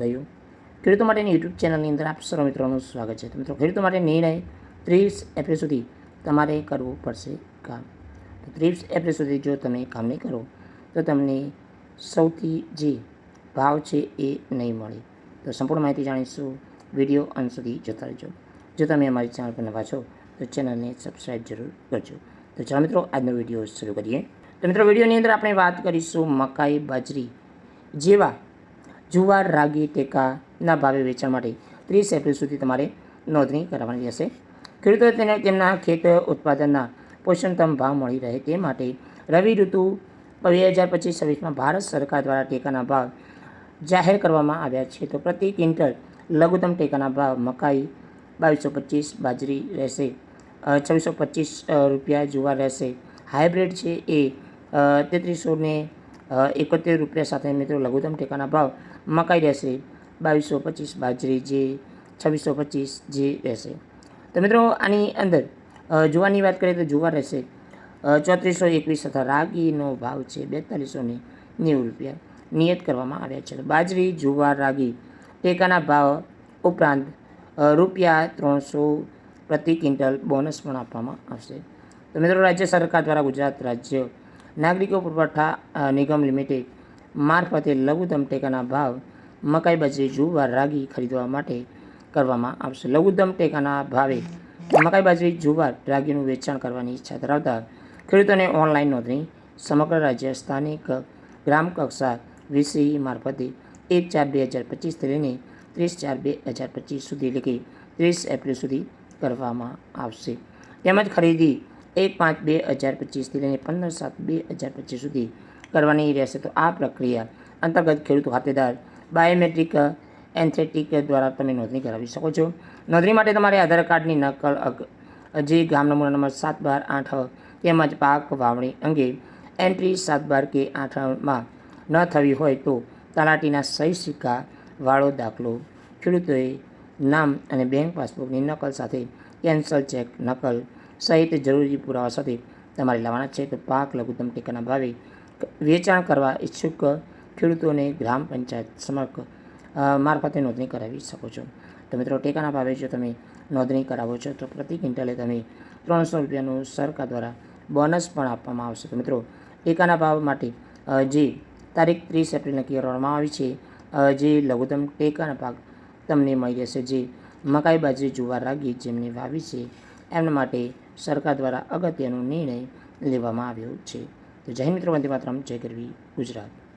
ભાઈઓ. ખેડૂતો માટેની યુટ્યુબ ચેનલની અંદર આપ સર્વ મિત્રોનું સ્વાગત છે. મિત્રો, ખેડૂતો માટે નિર્ણય ત્રીસ એપ્રિલ સુધી તમારે કરવું પડશે કામ. તો ત્રીસ એપ્રિલ સુધી જો તમે કામ નહીં કરો, તો તમને સૌથી જે ભાવ છે એ નહીં મળે. તો સંપૂર્ણ માહિતી જાણીશું વીડિયો અંત સુધી જોતા રહેજો. જો તમે અમારી ચેનલ પર નવા છો, તો ચેનલને સબસ્ક્રાઈબ જરૂર કરજો. તો ચાલો મિત્રો, આજનો વીડિયો શરૂ કરીએ. તો મિત્રો, વિડીયોની અંદર આપણે વાત કરીશું મકાઈ બાજરી જેવા જુવાર, રાગી ટેકાના ભાવે વેચાણ માટે ત્રીસ એપ્રિલ સુધી તમારે નોંધણી કરાવવાની રહેશે. ખેડૂતોએ તેને તેમના ખેત ઉત્પાદનના પોષણતમ ભાવ મળી રહે તે માટે રવિ ઋતુ બે હજાર પચીસ છવ્વીસમાં ભારત સરકાર દ્વારા ટેકાના ભાવ જાહેર કરવામાં આવ્યા છે. તો પ્રતિ ક્વિન્ટલ લઘુત્તમ ટેકાના ભાવ મકાઈ બાવીસો પચીસ, બાજરી રહેશે છવ્વીસો પચીસ રૂપિયા જુવાર રહેશે. હાઇબ્રિડ છે એ તેત્રીસો ને એકોતેર રૂપિયા સાથે મિત્રો લઘુત્તમ ટેકાના ભાવ મકાઈ રહેશે. બાવીસો પચીસ બાજરી જે છવ્વીસો પચીસ જે રહેશે. તો મિત્રો આની અંદર જુવારની વાત કરીએ તો જુવાર રહેશે. ચોત્રીસો એકવીસ તથા રાગીનો ભાવ છે બેતાલીસો ને નેવું રૂપિયા નિયત કરવામાં આવ્યા છે. બાજરી, જુવાર, રાગી ટેકાના ભાવ ઉપરાંત રૂપિયા ત્રણસો પ્રતિ ક્વિન્ટલ બોનસ પણ આપવામાં આવશે. તો મિત્રો રાજ્ય સરકાર દ્વારા ગુજરાત રાજ્ય નાગરિકો પુરવઠા નિગમ લિમિટેડ મારફતે લઘુત્તમ ટેકાના ભાવ મકાઈ બાજરી, જુવાર, રાગી ખરીદવા માટે કરવામાં આવશે. લઘુત્તમ ટેકાના ભાવે મકાઈ બાજરી, જુવાર, રાગીનું વેચાણ કરવાની ઈચ્છા ધરાવતા ખેડૂતોને ઓનલાઈન નોંધણી સમગ્ર રાજ્ય સ્થાનિક ગ્રામ કક્ષા વીસી મારફતે એક ચાર બે હજાર પચીસથી લઈને ત્રીસ ચાર બે હજાર પચીસ સુધી એટલે કે ત્રીસ એપ્રિલ સુધી કરવામાં આવશે. તેમજ ખરીદી એક પાંચ બે હજાર પચીસથી લઈને પંદર સાત બે હજાર પચીસ સુધી કરવાની રહેશે. તો આ પ્રક્રિયા અંતર્ગત ખેડૂત ખાતેદાર, બાયોમેટ્રિક, એન્થેટિક દ્વારા તમે નોંધણી કરાવી શકો છો. નોંધણી માટે તમારે આધાર કાર્ડની નકલ જે ગામ નમૂના નંબર સાત બાર આઠ તેમજ પાક વાવણી અંગે એન્ટ્રી સાત બાર કે આઠમાં ન થવી હોય તો તલાટીના સહી સિક્કા વાળો દાખલો ખેડૂતોએ નામ અને બેંક પાસબુકની નકલ સાથે કેન્સલ ચેક નકલ સહિત જરૂરી પુરાવા સાથે તમારે લાવવાના છે. તો પાક, લઘુત્તમ ટેકાના ભાવે વેચાણ કરવા ઈચ્છુક ખેડૂતોને ગ્રામ પંચાયત સમર્ક મારફતે નોંધણી કરાવી શકો છો. તો મિત્રો, ટેકાના ભાવે જો તમે નોંધણી કરાવો છો, તો પ્રતિ ક્વિન્ટલે તમે ત્રણસો રૂપિયાનું સરકાર દ્વારા બોનસ પણ આપવામાં આવશે. તો મિત્રો, ટેકાના ભાવ માટે જે તારીખ ત્રીસ એપ્રિલ નક્કી કરવામાં આવી છે જે લઘુત્તમ ટેકાના પાક તમને મળી રહેશે, જે મકાઈ બાજરી જુવાર રાગી જેમને વાવી છે, એમના માટે સરકાર દ્વારા અગત્યનો નિર્ણય લેવામાં આવ્યો છે. તો જય મિત્રો, વંદે માતરમ. જય ગરવી ગુજરાત.